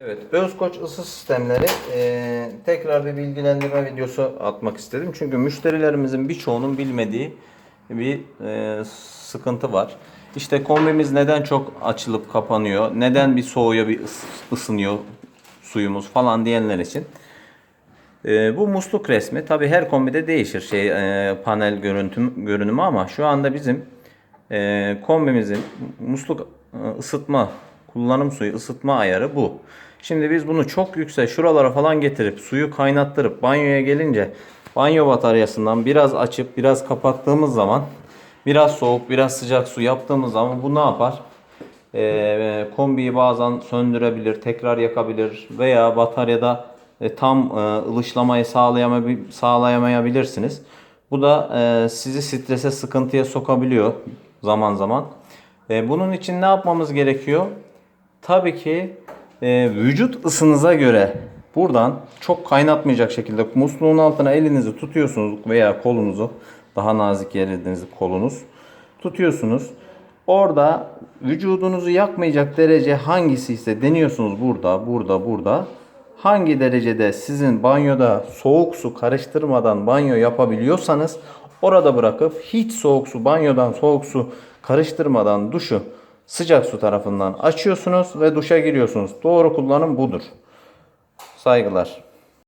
Evet, Özkoç ısı sistemleri eee, tekrar bir bilgilendirme videosu atmak istedim. Çünkü müşterilerimizin birçoğunun bilmediği bir eee, sıkıntı var. İşte kombimiz neden çok açılıp kapanıyor, neden bir soğuyor bir ıs- ısınıyor suyumuz falan diyenler için. Eee, bu musluk resmi tabi her kombide değişir şey eee, panel görüntüm görünümü ama şu anda bizim eee, kombimizin musluk eee, ısıtma kullanım suyu ısıtma ayarı bu. Şimdi biz bunu çok yüksek şuralara falan getirip suyu kaynattırıp banyoya gelince banyo bataryasından biraz açıp biraz kapattığımız zaman biraz soğuk biraz sıcak su yaptığımız zaman bu ne yapar? Ee, kombiyi bazen söndürebilir, tekrar yakabilir veya bataryada e, tam e, ılışlamayı sağlayamayabilirsiniz. Bu da e, sizi strese, sıkıntıya sokabiliyor zaman zaman. E, bunun için ne yapmamız gerekiyor? Tabii ki e, vücut ısınıza göre buradan çok kaynatmayacak şekilde musluğun altına elinizi tutuyorsunuz veya kolunuzu daha nazik yerinizi kolunuz tutuyorsunuz. Orada vücudunuzu yakmayacak derece hangisi ise deniyorsunuz burada, burada, burada. Hangi derecede sizin banyoda soğuk su karıştırmadan banyo yapabiliyorsanız orada bırakıp hiç soğuk su banyodan soğuk su karıştırmadan duşu sıcak su tarafından açıyorsunuz ve duşa giriyorsunuz. Doğru kullanım budur. Saygılar.